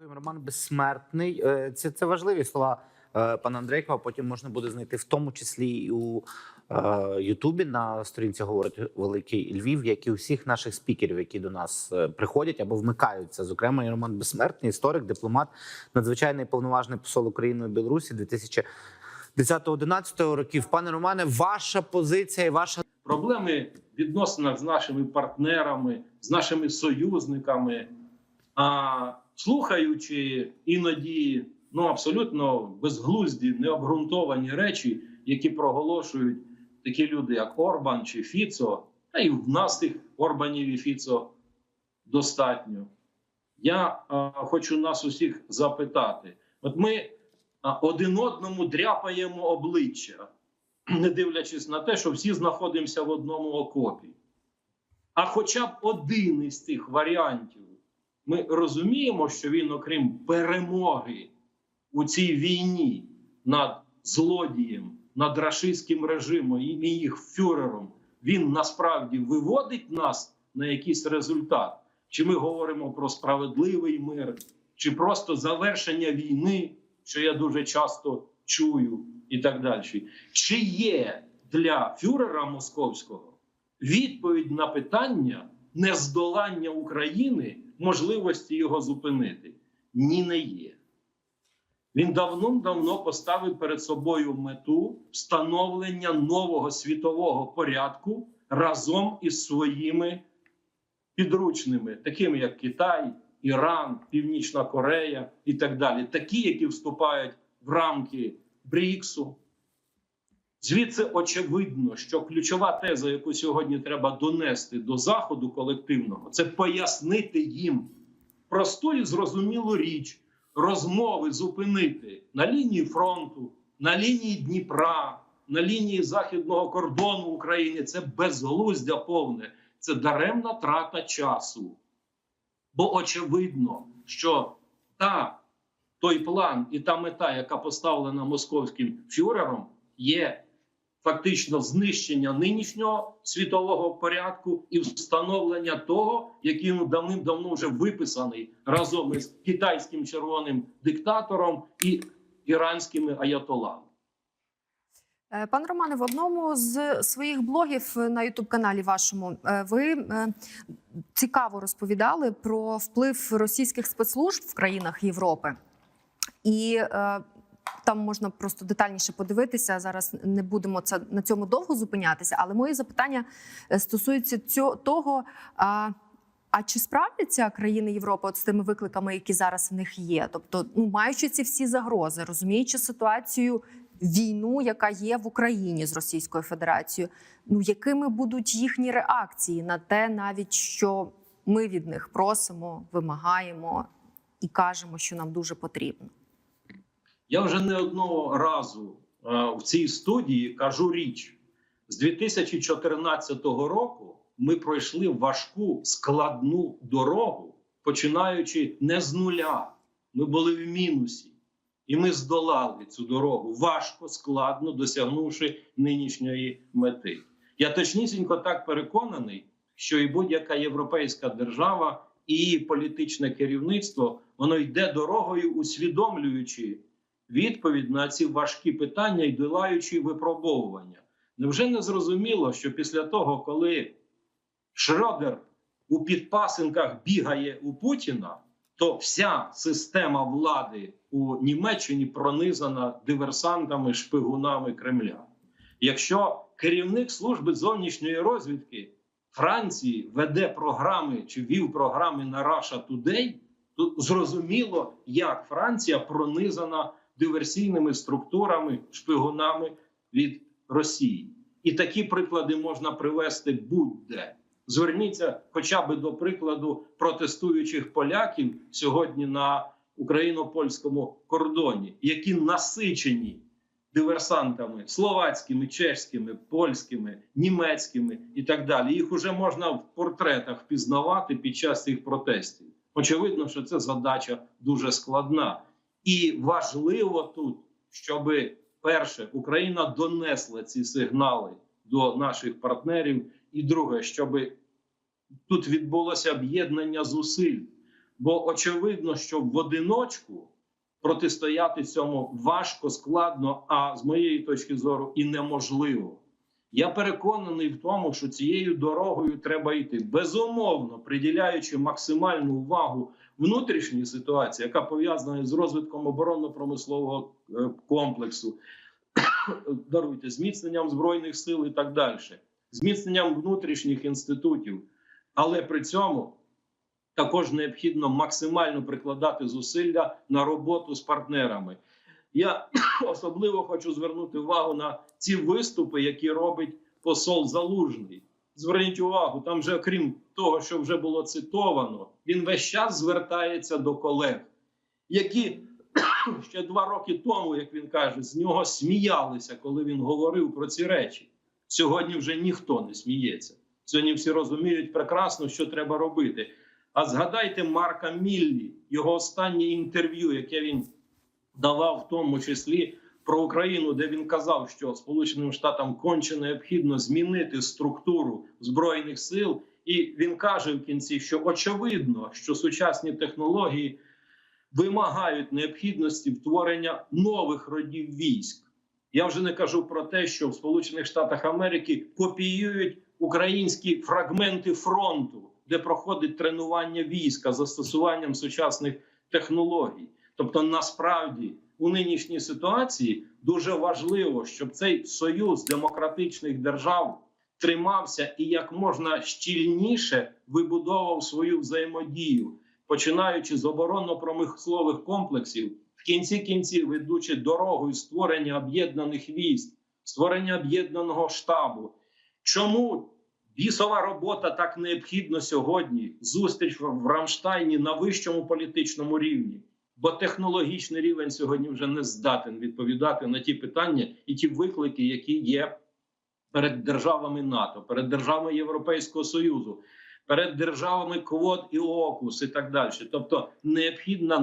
Роман Безсмертний. Е, Це, це важливі слова е, пана Андрейкова. Потім можна буде знайти в тому числі і у е, Ютубі на сторінці говорить Великий Львів, як і усіх наших спікерів, які до нас приходять або вмикаються. Зокрема, і Роман Безсмертний, історик, дипломат, надзвичайний повноважний посол України у Білорусі 2010-2011 років. Пане Романе, ваша позиція і ваша проблеми відносинах з нашими партнерами, з нашими союзниками. А слухаючи іноді ну абсолютно безглузді, необґрунтовані речі, які проголошують такі люди, як Орбан чи Фіцо, та і в нас тих Орбанів і Фіцо достатньо. Я а, хочу нас усіх запитати: от ми а, один одному дряпаємо обличчя не дивлячись на те, що всі знаходимося в одному окопі. А хоча б один із цих варіантів, ми розуміємо, що він, окрім перемоги у цій війні над злодієм, над рашистським режимом і їх фюрером, він насправді виводить нас на якийсь результат. Чи ми говоримо про справедливий мир, чи просто завершення війни, що я дуже часто чую, і так далі. Чи є для фюрера московського відповідь на питання нездолання України, можливості його зупинити? Ні, не є. Він давно-давно поставив перед собою мету встановлення нового світового порядку разом із своїми підручними, такими як Китай, Іран, Північна Корея і так далі, такі, які вступають в рамки БРІКСу. Звідси очевидно, що ключова теза, яку сьогодні треба донести до заходу колективного, це пояснити їм просту і зрозумілу річ, розмови зупинити на лінії фронту, на лінії Дніпра, на лінії західного кордону України. Це безглуздя повне, це даремна трата часу. Бо очевидно, що та той план і та мета, яка поставлена московським фюрером, є фактично знищення нинішнього світового порядку і встановлення того, який ну, давним-давно вже виписаний разом із китайським червоним диктатором і іранськими аятолами. Е, Пан Романе, в одному з своїх блогів на Ютуб-каналі вашому е, ви е, цікаво розповідали про вплив російських спецслужб в країнах Європи. І там можна просто детальніше подивитися. Зараз не будемо це на цьому довго зупинятися. Але моє запитання е, стосується цього того. А, а чи справляться країни Європи от з тими викликами, які зараз в них є? Тобто, ну маючи ці всі загрози, розуміючи ситуацію, війну, яка є в Україні з Російською Федерацією, ну якими будуть їхні реакції на те, навіть що ми від них просимо, вимагаємо і кажемо, що нам дуже потрібно? Я вже не одного разу е, в цій студії кажу річ: з 2014 року ми пройшли важку складну дорогу, починаючи не з нуля. Ми були в мінусі, і ми здолали цю дорогу важко, складно досягнувши нинішньої мети. Я точнісінько так переконаний, що і будь-яка європейська держава і її політичне керівництво воно йде дорогою, усвідомлюючи відповідь на ці важкі питання і долаючи випробовування. Невже не зрозуміло, що після того, коли Шродер у підпасинках бігає у Путіна, то вся система влади у Німеччині пронизана диверсантами, шпигунами Кремля. Якщо керівник служби зовнішньої розвідки Франції веде програми чи вів програми на Russia Today, то зрозуміло, як Франція пронизана диверсійними структурами, шпигунами від Росії. І такі приклади можна привести будь-де. Зверніться хоча б до прикладу протестуючих поляків сьогодні на україно-польському кордоні, які насичені диверсантами словацькими, чеськими, польськими, німецькими і так далі. Їх уже можна в портретах впізнавати під час цих протестів. Очевидно, що це задача дуже складна. І важливо тут, щоб перше Україна донесла ці сигнали до наших партнерів, і друге, щоб тут відбулося об'єднання зусиль. бо очевидно, що в одиночку протистояти цьому важко, складно, а з моєї точки зору і неможливо. Я переконаний в тому, що цією дорогою треба йти безумовно, приділяючи максимальну увагу внутрішній ситуації, яка пов'язана з розвитком оборонно-промислового е, комплексу, даруйте зміцненням збройних сил і так далі, зміцненням внутрішніх інститутів, але при цьому також необхідно максимально прикладати зусилля на роботу з партнерами. Я особливо хочу звернути увагу на ці виступи, які робить посол Залужний. Зверніть увагу, там же, окрім того, що вже було цитовано, він весь час звертається до колег, які ще два роки тому, як він каже, з нього сміялися, коли він говорив про ці речі. Сьогодні вже ніхто не сміється. Сьогодні всі розуміють прекрасно, що треба робити. А згадайте Марка Міллі, його останнє інтерв'ю, яке він давав, в тому числі про Україну, де він казав, що Сполученим Штатам конче необхідно змінити структуру збройних сил. І він каже в кінці, що очевидно, що сучасні технології вимагають необхідності втворення нових родів військ. Я вже не кажу про те, що в Сполучених Штатах Америки копіюють українські фрагменти фронту, де проходить тренування війська застосуванням сучасних технологій. Тобто, насправді у нинішній ситуації дуже важливо, щоб цей союз демократичних держав тримався і як можна щільніше вибудовував свою взаємодію, починаючи з оборонно-промислових комплексів, в кінці кінців ведучи дорогою створення об'єднаних військ, створення об'єднаного штабу. Чому бісова робота так необхідна сьогодні? Зустріч в Рамштайні на вищому політичному рівні. Бо технологічний рівень сьогодні вже не здатен відповідати на ті питання і ті виклики, які є перед державами НАТО, перед державами Європейського Союзу, перед державами Квот і ОКУС і так далі. Тобто необхідна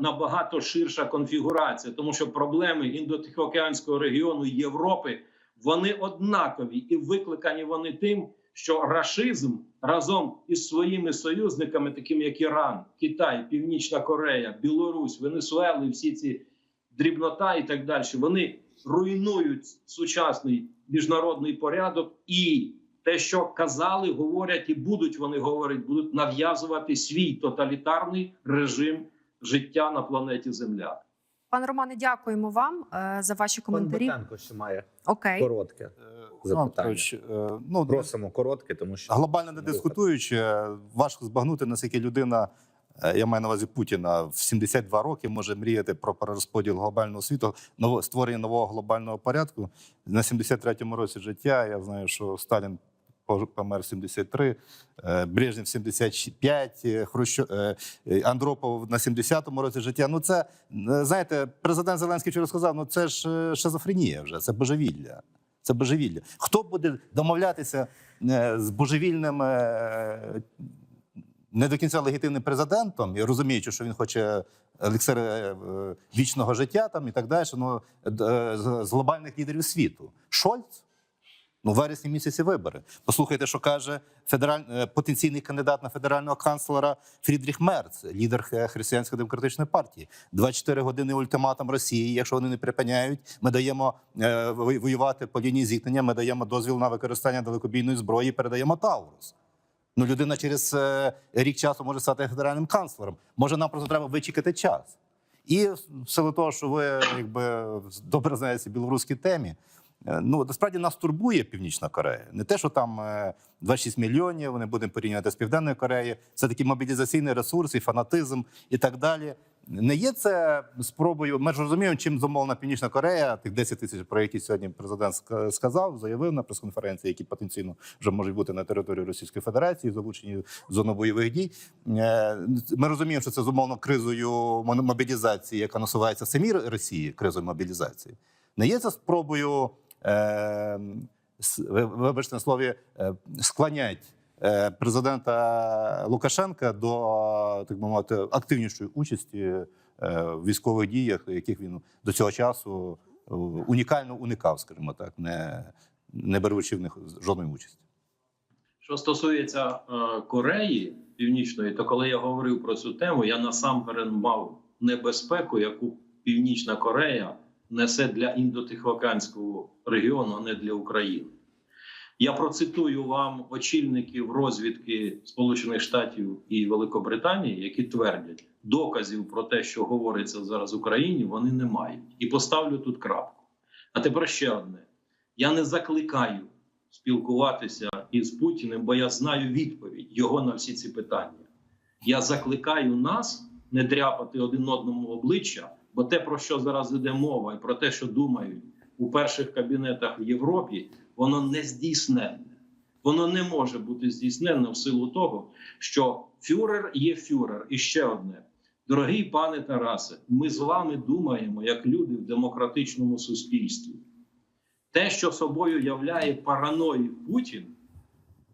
набагато ширша конфігурація, тому що проблеми індотихоокеанського регіону Європи вони однакові і викликані вони тим, що рашизм разом із своїми союзниками, такими як Іран, Китай, Північна Корея, Білорусь, Венесуела, всі ці дрібнота і так далі, вони руйнують сучасний міжнародний порядок і те, що казали, говорять і будуть вони говорити, будуть нав'язувати свій тоталітарний режим життя на планеті Земля. Пане Романе, дякуємо вам е, за ваші Пан коментарі. Батенко ще має Окей. коротке. Е, Запитання. Е, ну, Просимо коротке, тому що глобально не дискутуючи, важко збагнути, наскільки людина, я маю на увазі Путіна, в 72 роки може мріяти про перерозподіл глобального світу, ново, створення нового глобального порядку. На 73-му році життя я знаю, що Сталін помер 73, е, Брежнєв 75, е, Хрущо, е, Андропов на 70-му році життя. Ну це, знаєте, президент Зеленський вчора сказав, ну це ж шизофренія вже, це божевілля. Це божевілля. Хто буде домовлятися з божевільним не до кінця легітимним президентом, і розуміючи, що він хоче елексир е, е, вічного життя там і так далі, ну, з глобальних лідерів світу. Шольц? Ну, вересні місяці вибори. Послухайте, що каже федераль... е, потенційний кандидат на федерального канцлера Фрідріх Мерц, лідер Хе- Християнсько-демократичної партії. 24 години ультиматум Росії. Якщо вони не припиняють, ми даємо е, воювати по лінії зіткнення. Ми даємо дозвіл на використання далекобійної зброї. Передаємо Таурус. Ну, людина через е, рік часу може стати федеральним канцлером. Може, нам просто треба вичекати час. І в силу того, що ви якби добре знаєте білоруській темі. Е, Ну насправді нас турбує Північна Корея. Не те, що там е, 26 мільйонів. Вони будемо порівнювати з Південною Кореєю. Це такий мобілізаційний ресурс, і фанатизм і так далі. Не є це спробою. Ми ж розуміємо, чим зумовлена Північна Корея, тих 10 тисяч, про які сьогодні президент сказав, заявив на прес-конференції, які потенційно вже можуть бути на території Російської Федерації, залучені в зону бойових дій. Е, Ми розуміємо, що це зумовлено кризою мобілізації, яка насувається в самій Росії, кризою мобілізації. Не є це спробою, е, вибачте на слові, е, склонять е, президента Лукашенка до так би мовити активнішої участі е, в військових діях, яких він до цього часу унікально уникав, скажімо так, не, не беручи в них жодної участі. Що стосується Кореї, Північної, то коли я говорив про цю тему, я насамперед мав небезпеку, яку Північна Корея несе для індотихоокеанського регіону, а не для України. Я процитую вам очільників розвідки Сполучених Штатів і Великобританії, які твердять, доказів про те, що говориться зараз в Україні, вони не мають. І поставлю тут крапку. А тепер ще одне: я не закликаю спілкуватися із Путіним, бо я знаю відповідь його на всі ці питання. Я закликаю нас не дряпати один одному обличчя, бо те, про що зараз йде мова, і про те, що думають у перших кабінетах в Європі, воно не здійсненне. Воно не може бути здійсненне в силу того, що фюрер є фюрер. І ще одне. Дорогий пане Тарасе, ми з вами думаємо як люди в демократичному суспільстві. Те, що собою являє параної Путін,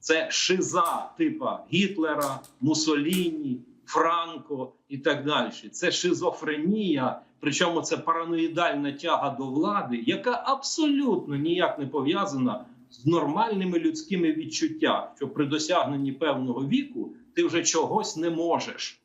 це шиза типа Гітлера, Муссоліні, Франко і так далі. Це шизофренія, причому це параноїдальна тяга до влади, яка абсолютно ніяк не пов'язана з нормальними людськими відчуттями, що при досягненні певного віку ти вже чогось не можеш.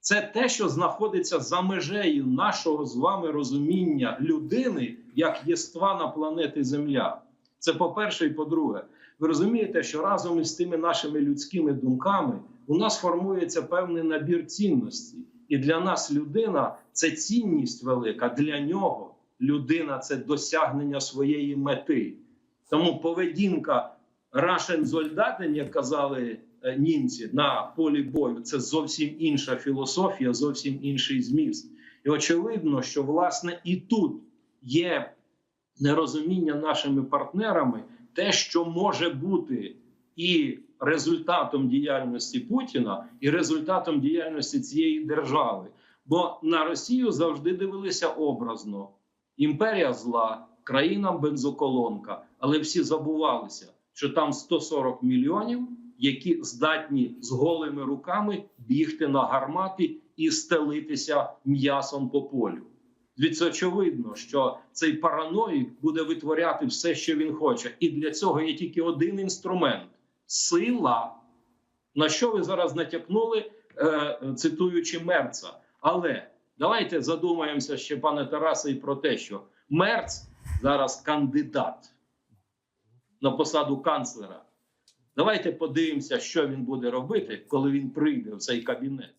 Це те, що знаходиться за межею нашого з вами розуміння людини як єства на планеті Земля. Це по-перше, і по-друге, ви розумієте, що разом із тими нашими людськими думками у нас формується певний набір цінностей. І для нас людина це цінність велика. Для нього людина це досягнення своєї мети. Тому поведінка Russian Soldaten, як казали е, німці на полі бою, це зовсім інша філософія, зовсім інший зміст. І очевидно, що власне і тут є нерозуміння нашими партнерами, те, що може бути і результатом діяльності Путіна, і результатом діяльності цієї держави. Бо на Росію завжди дивилися образно: імперія зла, країна бензоколонка, але всі забувалися, що там 140 мільйонів, які здатні з голими руками бігти на гармати і стелитися м'ясом по полю. Звідси очевидно, що цей параноїк буде витворяти все, що він хоче, і для цього є тільки один інструмент сила. На що ви зараз натякнули, е, цитуючи Мерца. Але давайте задумаємося ще, пане Тарасе, і про те, що Мерц зараз кандидат на посаду канцлера. Давайте подивимося, що він буде робити, коли він прийде в цей кабінет.